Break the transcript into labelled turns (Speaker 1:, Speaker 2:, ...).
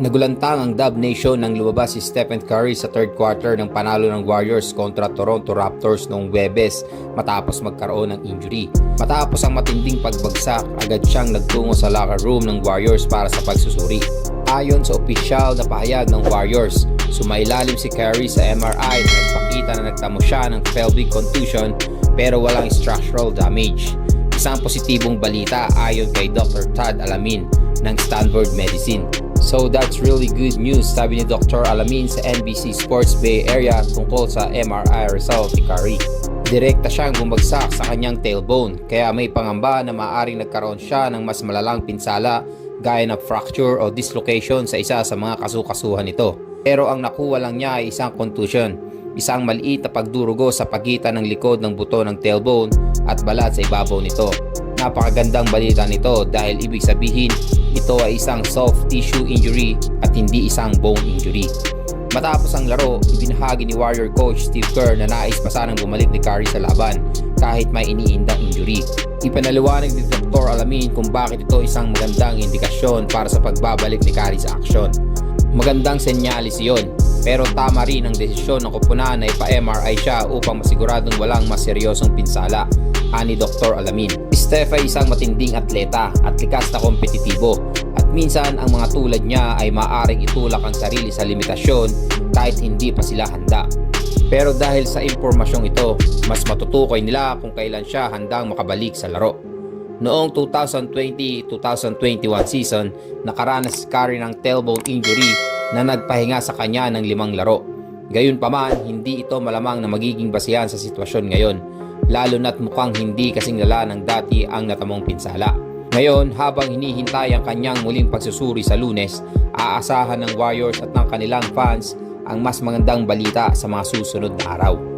Speaker 1: Nagulantang ang Dub Nation nang lumabas si Stephen Curry sa third quarter ng panalo ng Warriors kontra Toronto Raptors noong Webes matapos magkaroon ng injury. Matapos ang matinding pagbagsak, agad siyang nagtungo sa locker room ng Warriors para sa pagsusuri. Ayon sa opisyal na pahayag ng Warriors, sumailalim si Curry sa MRI na nagpakita na nagtamo siya ng pelvic contusion pero walang structural damage. Isang positibong balita ayon kay Dr. Todd Alamin ng Stanford Medicine. So that's really good news sabi ni Dr. Alamin sa NBC Sports Bay Area tungkol sa MRI result ni Curry. Direkta siyang bumagsak sa kanyang tailbone kaya may pangamba na maaaring nagkaroon siya ng mas malalang pinsala gaya ng fracture o dislocation sa isa sa mga kasukasuhan nito. Pero ang nakuha lang niya ay isang contusion, isang maliit na pagdurugo sa pagitan ng likod ng buto ng tailbone at balat sa ibabaw nito. Napakagandang balita nito dahil ibig sabihin ito ay isang soft tissue injury at hindi isang bone injury. Matapos ang laro, ibinahagi ni Warrior coach Steve Kerr na nais pa sanang bumalik ni Curry sa laban kahit may iniindang injury. Ipinaliwanag ni Dr. Alamin kung bakit ito isang magandang indikasyon para sa pagbabalik ni Curry sa aksyon. Magandang senyalis iyon, pero tama rin ang desisyon ng koponan na ipa-MRI siya upang masiguradong walang mas seryosong pinsala, ani Dr. Alamin. Si Steph ay isang matinding atleta at likas na kompetitibo at minsan ang mga tulad niya ay maaring itulak ang sarili sa limitasyon kahit hindi pa sila handa. Pero dahil sa impormasyong ito, mas matutukoy nila kung kailan siya handang makabalik sa laro. Noong 2020-2021 season, nakaranas si Curry ng tailbone injury na nagpahinga sa kanya ng limang laro. Gayunpaman, hindi ito malamang na magiging basihan sa sitwasyon ngayon, lalo na't mukhang hindi kasing lala ng dati ang natamong pinsala. Ngayon, habang hinihintay ang kanyang muling pagsusuri sa lunes, aasahan ng Warriors at ng kanilang fans ang mas magandang balita sa mga susunod na araw.